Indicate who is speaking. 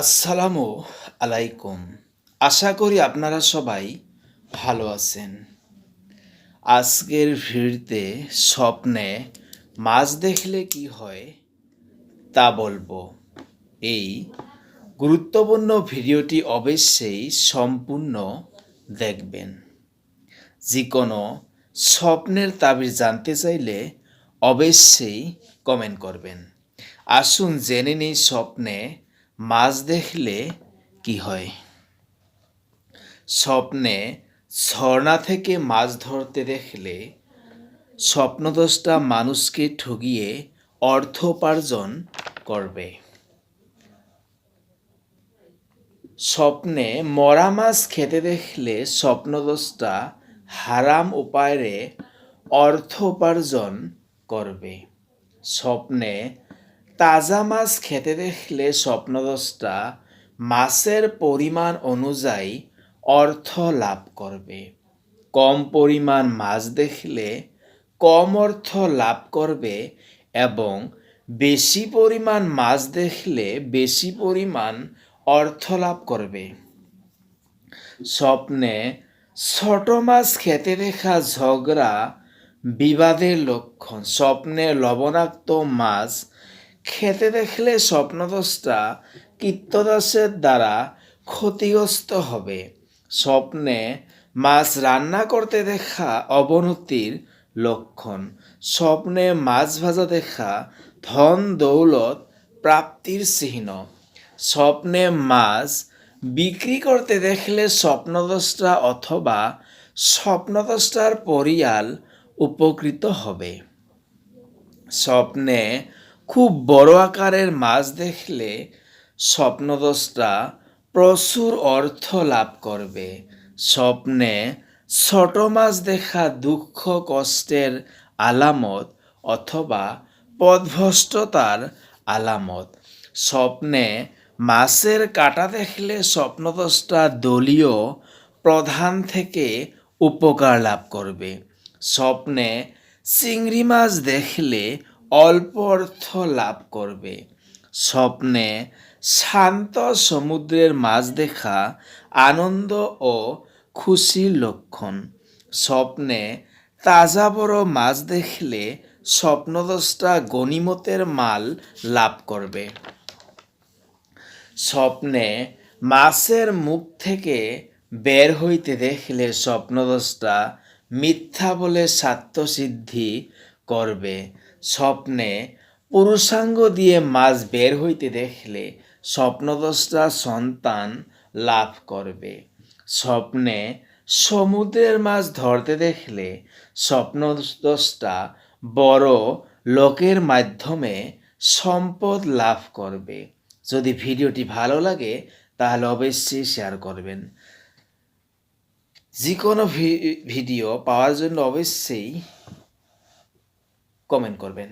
Speaker 1: আসসালামু আলাইকুম। আশা করি আপনারা সবাই ভালো আছেন। আজকের ভিড়তে স্বপ্নে মাছ দেখলে কি হয় তা বলব। এই গুরুত্বপূর্ণ ভিডিওটি অবশ্যই সম্পূর্ণ দেখবেন। যে কোনো স্বপ্নের তাবির জানতে চাইলে অবশ্যই কমেন্ট করবেন। আসুন জেনে নিই স্বপ্নে মাছ দেখলে কি হয়? স্বপ্নে ঝর্ণা থেকে মাছ ধরতে দেখলে স্বপ্নদোষটা মানুষকে ঠগিয়ে অর্থ উপার্জন করবে। স্বপ্নে মরা মাছ খেতে দেখলে স্বপ্নদোষটা হারাম উপায়ে অর্থ উপার্জন করবে। স্বপ্নে তাজা মাছ খেতে দেখলে স্বপ্নদোষটা মাছের পরিমাণ অনুযায়ী অর্থ লাভ করবে। কম পরিমাণ মাছ দেখলে কম অর্থ লাভ করবে এবং বেশি পরিমাণ মাছ দেখলে বেশি পরিমাণ অর্থ লাভ করবে। স্বপ্নে ছোট মাছ খেতে দেখা ঝগড়া, বিবাদের লক্ষণ, স্বপ্নে লবণাক্ত মাছ খেতে দেখলে স্বপ্নদোষটা কীর্তদাসের দ্বারা ক্ষতিগ্রস্ত হবে। স্বপ্নে মাছ রান্না করতে দেখা অবনতির লক্ষণ। স্বপ্নে মাছ ভাজা দেখা ধন দৌলত প্রাপ্তির চিহ্ন। স্বপ্নে মাছ বিক্রি করতে দেখলে স্বপ্নদোষটা অথবা স্বপ্নদোষটার পরিয়াল উপকৃত হবে। স্বপ্নে খুব বড় আকারের মাছ দেখলে স্বপ্নদোষটা প্রচুর অর্থ লাভ করবে। স্বপ্নে ছোট মাছ দেখা দুঃখ, কষ্টের আলামত অথবা পদভষ্টতার আলামত। স্বপ্নে মাছের কাটা দেখলে স্বপ্নদোষটা দলীয় প্রধান থেকে উপকার লাভ করবে। স্বপ্নে চিংড়ি মাছ দেখলে অল্প অর্থ লাভ করবে। স্বপ্নে শান্ত সমুদ্রের মাছ দেখা আনন্দ ও খুশির লক্ষণ। স্বপ্নে তাজা বড় মাছ দেখলে স্বপ্নদোষটা গনিমতের মাল লাভ করবে। স্বপ্নে মাছের মুখ থেকে বের হইতে দেখলে স্বপ্নদোষটা মিথ্যা বলে স্বার্থসিদ্ধি করবে। স্বপ্নে পুরুষাঙ্গ দিয়ে মাছ বের হইতে দেখলে স্বপ্নদোষটা সন্তান লাভ করবে। স্বপ্নে সমুদ্রের মাছ ধরতে দেখলে স্বপ্নদোষটা বড় লোকের মাধ্যমে সম্পদ লাভ করবে। যদি ভিডিওটি ভালো লাগে, তাহলে অবশ্যই শেয়ার করবেন। যে কোনো ভিডিও পাওয়ার জন্য অবশ্যই কমেন্ট করবেন